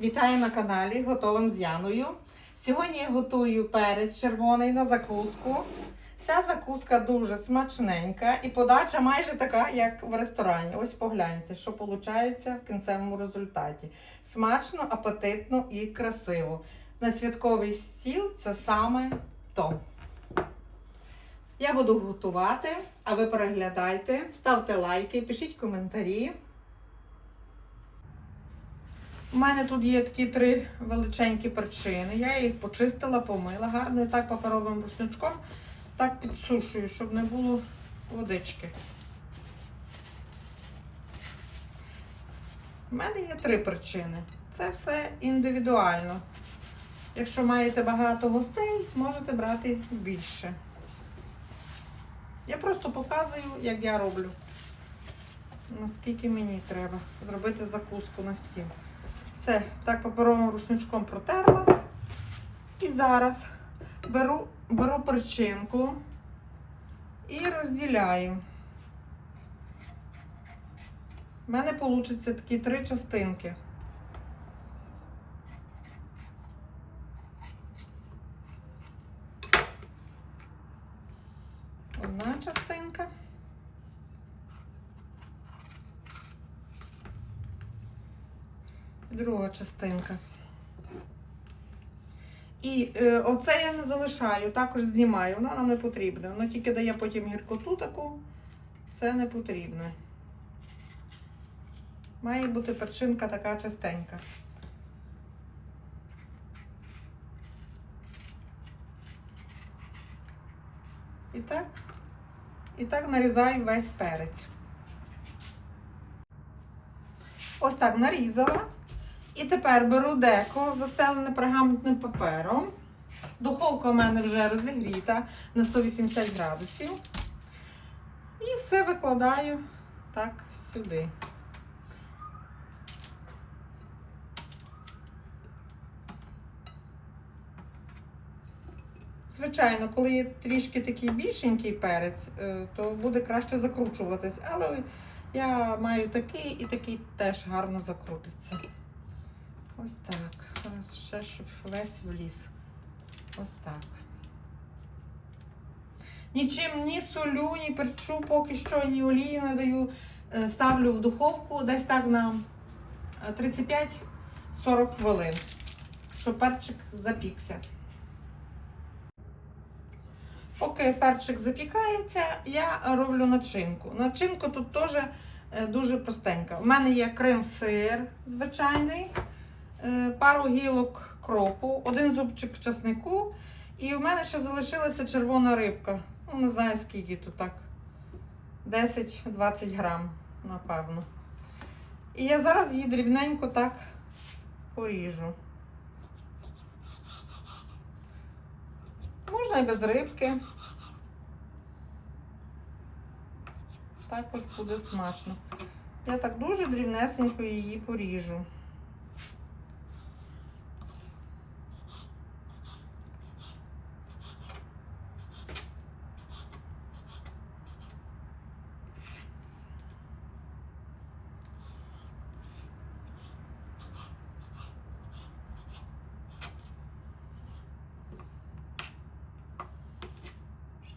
Вітаю на каналі Готовим з Яною. Сьогодні я готую перець червоний на закуску. Ця закуска дуже смачненька і подача майже така, як в ресторані. Ось погляньте, що виходить в кінцевому результаті. Смачно, апетитно і красиво. На святковий стіл це саме то. Я буду готувати, а ви переглядайте, ставте лайки, пишіть коментарі. У мене тут є такі три величенькі перчини. Я їх почистила, помила гарно і так паперовим рушничком так підсушую, щоб не було водички. У мене є три причини. Це все індивідуально. Якщо маєте багато гостей, можете брати більше. Я просто показую, як я роблю. Наскільки мені треба зробити закуску на стіл. Все, так паперовим рушничком протерла. І зараз беру, беру перчинку і розділяю. У мене вийде такі три частинки. Одна частинка. Друга частинка. І е, оце я не залишаю, також знімаю. Воно нам не потрібне. Воно тільки дає потім гіркоту таку. Це не потрібно. Має бути перчинка така частенька. І так, і так нарізаю весь перець. Ось так нарізала. І тепер беру деко, застелене пергаментним папером. Духовка у мене вже розігріта на 180 градусів. І все викладаю так сюди. Звичайно, коли є трішки такий більшенький перець, е, то буде краще закручуватись. Але я маю такий і такий теж гарно закрутиться. Ось так. Зараз ще, щоб весь вліз. Ось так. Нічим ні солю, ні перчу, поки що, ні олії не даю. Е, Ставлю в духовку десь так на е, 35-40 хвилин, щоб перчик запікся. Поки перчик запікається, я роблю начинку. Начинку тут теж е, дуже простенька. У мене є крем-сир звичайний, е, пару гілок кропу, один зубчик часнику. І в мене ще залишилася червона рибка. Ну, не знаю скільки тут так. 10-20 грам, напевно. І я зараз її дрібненько так поріжу. Можна і без рибки. Також буде смачно. Я так дуже дрібнесенько її поріжу.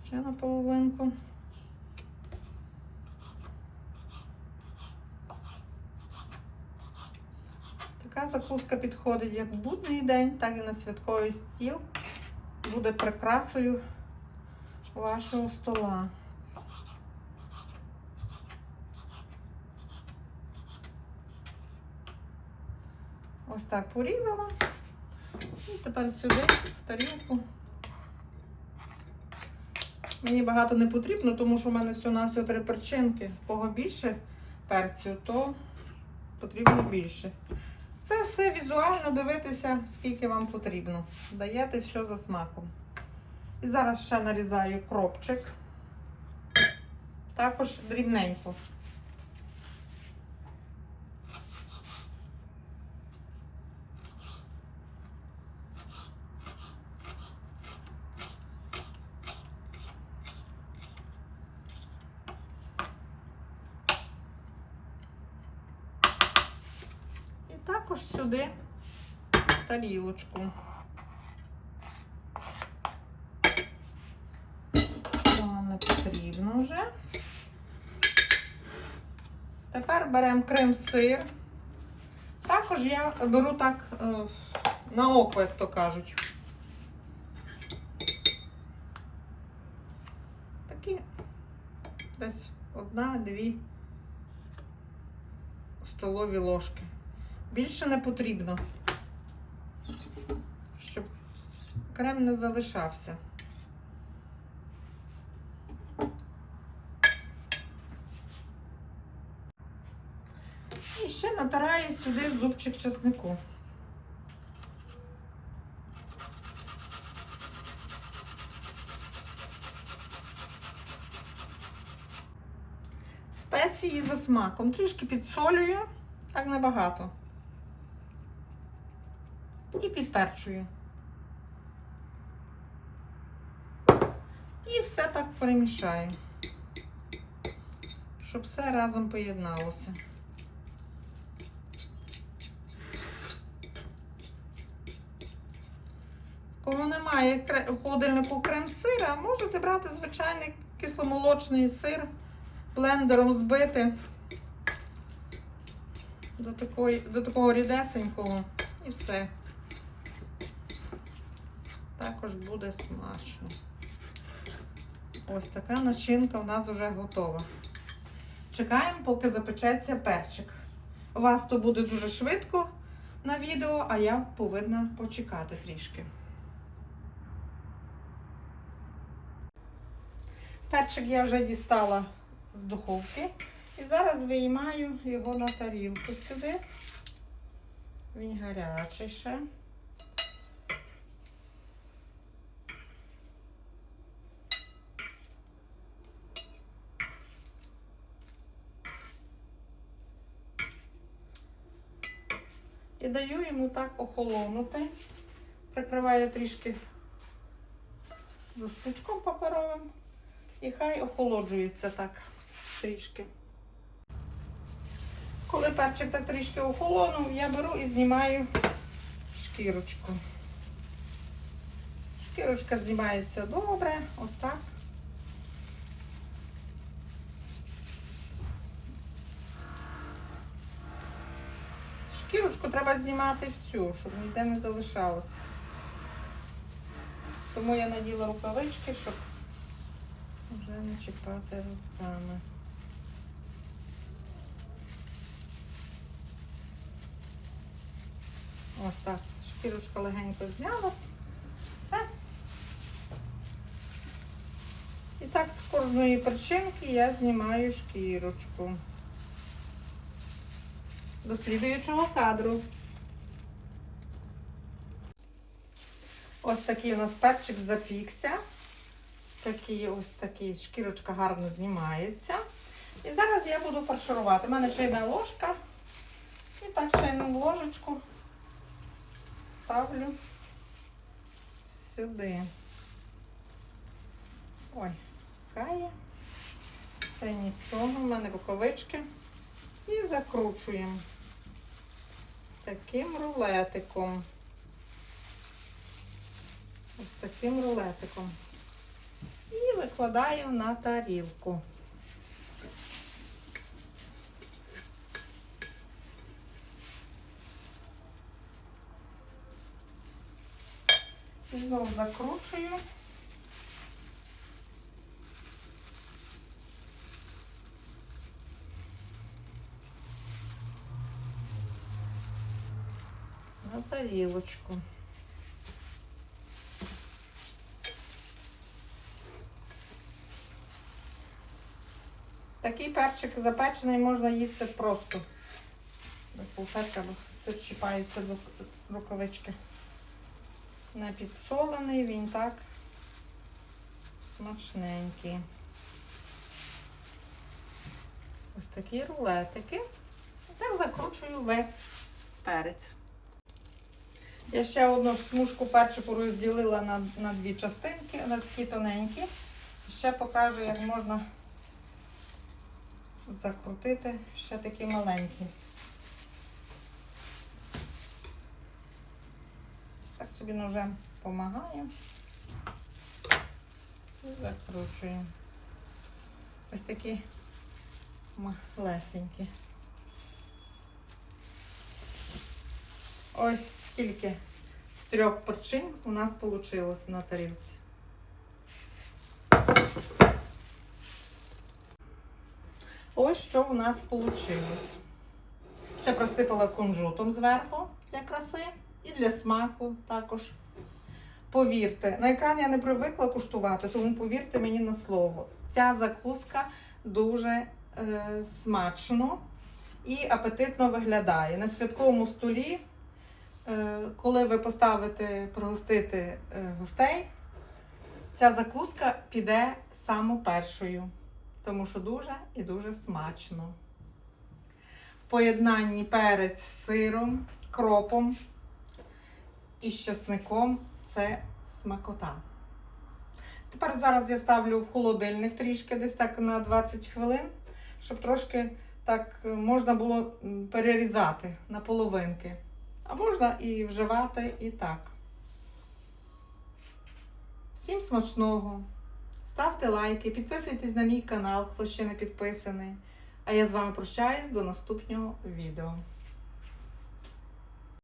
Ще на половинку. Така закуска підходить як в будний день, так і на святковий стіл. Буде прикрасою вашого стола. Ось так порізала. І тепер сюди, в тарілку. Мені багато не потрібно, тому що в мене все на три перчинки. Кого більше перців, то потрібно більше. Це все візуально дивитися, скільки вам потрібно. Даєте все за смаком. І зараз ще нарізаю кропчик. Також дрібненько. І також сюди тарілочку. Не потрібно вже. Тепер беремо крем-сир. Також я беру так е, на око, як то кажуть. Такі десь одна-дві столові ложки. Більше не потрібно, щоб крем не залишався. І ще натираю сюди зубчик чеснику. Спеції за смаком. Трішки підсолюю, так небагато. І підперчую. І все так перемішаю, щоб все разом поєдналося. Кого немає в холодильнику крем-сира, можете брати звичайний кисломолочний сир, блендером збити до, такої, до такого рідесенького і все. Також буде смачно. Ось така начинка у нас вже готова. Чекаємо, поки запечеться перчик. У вас то буде дуже швидко на відео, а я повинна почекати трішки. Перчик я вже дістала з духовки. І зараз виймаю його на тарілку сюди. Він гарячий ще. І даю йому так охолонути. Прикриваю трішки рушничком паперовим. І хай охолоджується так трішки. Коли перчик так трішки охолонув, я беру і знімаю шкірочку. Шкірочка знімається добре, ось так. Шкірочку треба знімати всю, щоб ніде не залишалося. Тому я наділа рукавички, щоб вже не чіпати руками. Ось так. Шкірочка легенько знялась. Все. І так з кожної причинки я знімаю шкірочку. До слідуючого кадру. Ось такий у нас перчик запікся. Такий ось такий шкірочка гарно знімається. І зараз я буду фарширувати. У мене чайна ложка. І так чайну ложечку ставлю сюди. Ой, кає. Це нічого, в мене рукавички. І закручуємо таким рулетиком. Ось таким рулетиком. І викладаю на тарілку. І знову закручую. На тарілочку. Такий перчик запечений можна їсти просто. Салфетка, сир чіпається до рукавички. Не підсолений, він так смачненький. Ось такі рулетики. Так закручую весь перець. Я ще одну смужку перчику розділила на, на дві частинки, на такі тоненькі. Ще покажу, як можна закрутити ще такі маленькі. Так собі ножем допомагаю. І закручую. Ось такі малесенькі. Ось скільки з трьох порчин у нас вийшло на тарілці. Ось що у нас вийшло. Ще просипала кунжутом зверху для краси і для смаку також. Повірте, на екран я не привикла куштувати, тому повірте мені на слово. Ця закуска дуже е, смачно і апетитно виглядає. На святковому столі, е, коли ви поставите пригостити е, гостей, ця закуска піде саме першою, тому що дуже і дуже смачно. В поєднанні перець з сиром, кропом і з часником це смакота. Тепер зараз я ставлю в холодильник трішки, десь так на 20 хвилин, щоб трошки так е, можна було перерізати на половинки. А можна і вживати і так. Всім смачного! Ставте лайки, підписуйтесь на мій канал, хто ще не підписаний. А я з вами прощаюсь до наступного відео.